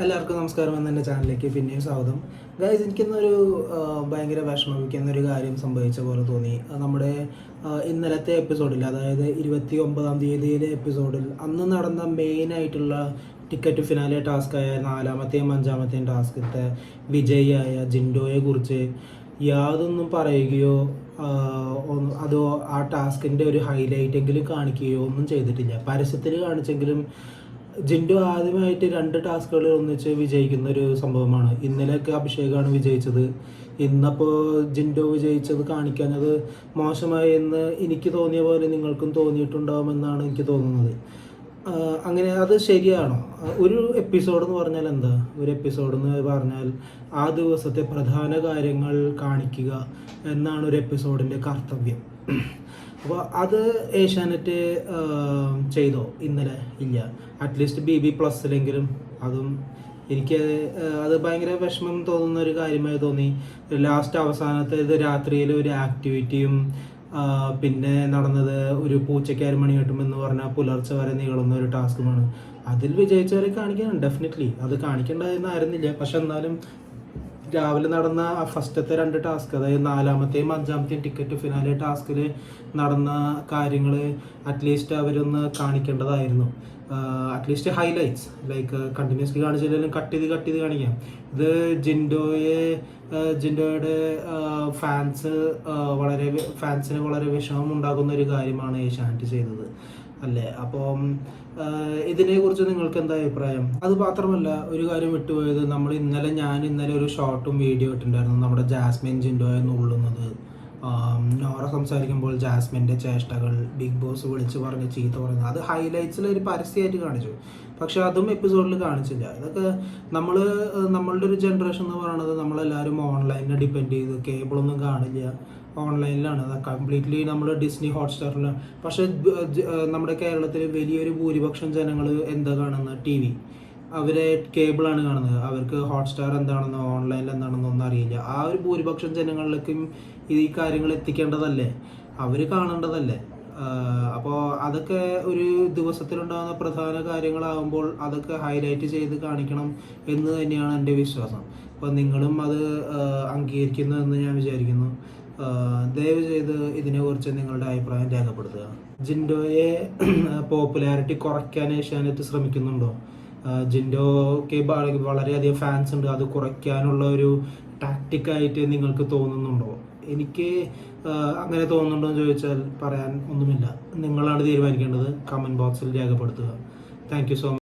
എല്ലാവർക്കും നമസ്കാരം എന്ന എന്റെ ചാനലിലേക്ക് പിന്നെയും സ്വാഗതം. ഗൈസ് എനിക്കിന്നൊരു ഭയങ്കര വിഷമിപ്പിക്കുന്ന ഒരു കാര്യം സംഭവിച്ച പോലെ തോന്നി. നമ്മുടെ ഇന്നലത്തെ എപ്പിസോഡിൽ അതായത് ഇരുപത്തി ഒമ്പതാം തീയതിയിലെ എപ്പിസോഡിൽ അന്ന് നടന്ന മെയിൻ ആയിട്ടുള്ള ടിക്കറ്റ് ഫിനാലെ ടാസ്ക്കായ നാലാമത്തെയും അഞ്ചാമത്തെയും ടാസ്കത്തെ വിജയിയായ ജിൻഡോയെ കുറിച്ച് യാതൊന്നും പറയുകയോ അതോ ആ ടാസ്കിന്റെ ഒരു ഹൈലൈറ്റെങ്കിലും കാണിക്കുകയോ ഒന്നും ചെയ്തിട്ടില്ല. പരസ്യത്തിൽ കാണിച്ചെങ്കിലും ജിൻഡു ആദ്യമായിട്ട് രണ്ട് ടാസ്കുകൾ ഒന്നിച്ച് വിജയിക്കുന്ന ഒരു സംഭവമാണ്. ഇന്നലെയൊക്കെ അഭിഷേകാണ് വിജയിച്ചത്. ഇന്നപ്പോൾ ജിൻഡു വിജയിച്ചത് കാണിക്കാനത് മോശമായി എന്ന് എനിക്ക് തോന്നിയ പോലെ നിങ്ങൾക്കും തോന്നിയിട്ടുണ്ടാവുമെന്നാണ് എനിക്ക് തോന്നുന്നത്. അങ്ങനെ അത് ശരിയാണോ? ഒരു എപ്പിസോഡ് എന്ന് പറഞ്ഞാൽ എന്താ? ഒരു എപ്പിസോഡ് എന്ന് പറഞ്ഞാൽ ആ ദിവസത്തെ പ്രധാന കാര്യങ്ങൾ കാണിക്കുക എന്നാണ് ഒരു എപ്പിസോഡിന്റെ കർത്തവ്യം. അപ്പോൾ അത് ഏഷ്യാനെറ്റ് ചെയ്തോ? ഇന്നലെ ഇല്ല. അറ്റ്ലീസ്റ്റ് ബി ബി പ്ലസ്സിലെങ്കിലും അതും എനിക്ക് അത് ഭയങ്കര വിഷമം തോന്നുന്ന ഒരു കാര്യമായി തോന്നി. ലാസ്റ്റ് അവസാനത്തെ ഇത് രാത്രിയിൽ ഒരു ആക്ടിവിറ്റിയും പിന്നെ നടന്നത് ഒരു പൂച്ചയ്ക്ക് അരമണി കിട്ടുമെന്ന് പറഞ്ഞാൽ പുലർച്ചെ വരെ നീളുന്ന ഒരു ടാസ്കുമാണ് അതിൽ വിജയിച്ചവരെ കാണിക്കണം ഡെഫിനറ്റ്ലി അത് കാണിക്കേണ്ടതെന്നായിരുന്നില്ല പക്ഷെ എന്നാലും രാവിലെ നടന്ന ഫസ്റ്റത്തെ രണ്ട് ടാസ്ക് അതായത് നാലാമത്തെയും അഞ്ചാമത്തെയും ടിക്കറ്റ് ഫിനാലെ ടാസ്കിൽ നടന്ന കാര്യങ്ങൾ അറ്റ്ലീസ്റ്റ് അവരൊന്ന് കാണിക്കേണ്ടതായിരുന്നു. At least highlights like continuously കാണിച്ചില്ലെങ്കിലും cut ചെയ്ത് കട്ട് ചെയ്ത് കാണിക്കാം. ഇത് ജിൻഡോയെ ജിൻഡോയുടെ ഫാൻസ് വളരെ ഫാൻസിന് വളരെ വിഷമം ഉണ്ടാകുന്ന ഒരു കാര്യമാണ് ഈ ഏഷ്യാനെറ്റ് ചെയ്തത്. അല്ലേ? അപ്പം ഇതിനെക്കുറിച്ച് നിങ്ങൾക്ക് എന്താ അഭിപ്രായം? അത് മാത്രമല്ല ഒരു കാര്യം വിട്ടുപോയത് നമ്മൾ ഇന്നലെ ഞാൻ ഇന്നലെ ഒരു ഷോർട്ടും വീഡിയോ ഇട്ടിട്ടുണ്ടായിരുന്നു നമ്മുടെ ജാസ്മിൻ ജിൻഡോയെ നുള്ളുന്നത് ആം, നോറ സംസാരിക്കുമ്പോൾ ജാസ്മിന്റെ ചേഷ്ടകൾ ബിഗ് ബോസ് വിളിച്ച് പറഞ്ഞ് ചീത്ത പറയുന്നത് അത് ഹൈലൈറ്റ്സിൽ ഒരു പരസ്യമായിട്ട് കാണിച്ചു. പക്ഷെ അതും എപ്പിസോഡിൽ കാണിച്ചില്ല. ഇതൊക്കെ നമ്മൾ നമ്മളുടെ ഒരു ജനറേഷൻ എന്ന് പറയുന്നത് നമ്മളെല്ലാവരും ഓൺലൈനിനെ ഡിപ്പെൻഡ് ചെയ്ത് കേബിളൊന്നും കാണില്ല. ഓൺലൈനിലാണ് കംപ്ലീറ്റ്ലി നമ്മൾ ഡിസ്നി ഹോട്ട്സ്റ്റാറിലാണ് പക്ഷേ നമ്മുടെ കേരളത്തിൽ വലിയൊരു ഭൂരിപക്ഷം ജനങ്ങൾ എന്താ കാണുന്നത് ടി വി അവരെ കേബിളാണ് കാണുന്നത്. അവർക്ക് ഹോട്ട്സ്റ്റാർ എന്താണെന്നോ ഓൺലൈനിൽ എന്താണെന്നോ ഒന്നും അറിയില്ല. ആ ഒരു ഭൂരിപക്ഷം ജനങ്ങളിലേക്കും ഈ കാര്യങ്ങൾ എത്തിക്കേണ്ടതല്ലേ? അവർ കാണേണ്ടതല്ലേ? അപ്പോൾ അതൊക്കെ ഒരു ദിവസത്തിലുണ്ടാകുന്ന പ്രധാന കാര്യങ്ങളാകുമ്പോൾ അതൊക്കെ ഹൈലൈറ്റ് ചെയ്ത് കാണിക്കണം എന്ന് തന്നെയാണ് എന്റെ വിശ്വാസം. അപ്പോൾ നിങ്ങളും അത് അംഗീകരിക്കുന്നു എന്ന് ഞാൻ വിചാരിക്കുന്നു. ദയവ് ചെയ്ത് ഇതിനെക്കുറിച്ച് നിങ്ങളുടെ അഭിപ്രായം രേഖപ്പെടുത്തുക. ജിൻഡോയെ പോപ്പുലാരിറ്റി കുറയ്ക്കാൻ ഏഷ്യാനെറ്റ് ശ്രമിക്കുന്നുണ്ടോ? ജിൻഡോക്ക് വളരെയധികം ഫാൻസ് ഉണ്ട്. അത് കുറയ്ക്കാനുള്ള ഒരു ടാക്റ്റിക്കായിട്ട് നിങ്ങൾക്ക് തോന്നുന്നുണ്ടോ? എനിക്ക് അങ്ങനെ തോന്നുന്നുണ്ടോ എന്ന് ചോദിച്ചാൽ പറയാൻ ഒന്നുമില്ല. നിങ്ങളാണ് തീരുമാനിക്കേണ്ടത്. കമന്റ് ബോക്സിൽ രേഖപ്പെടുത്തുക. Thank so much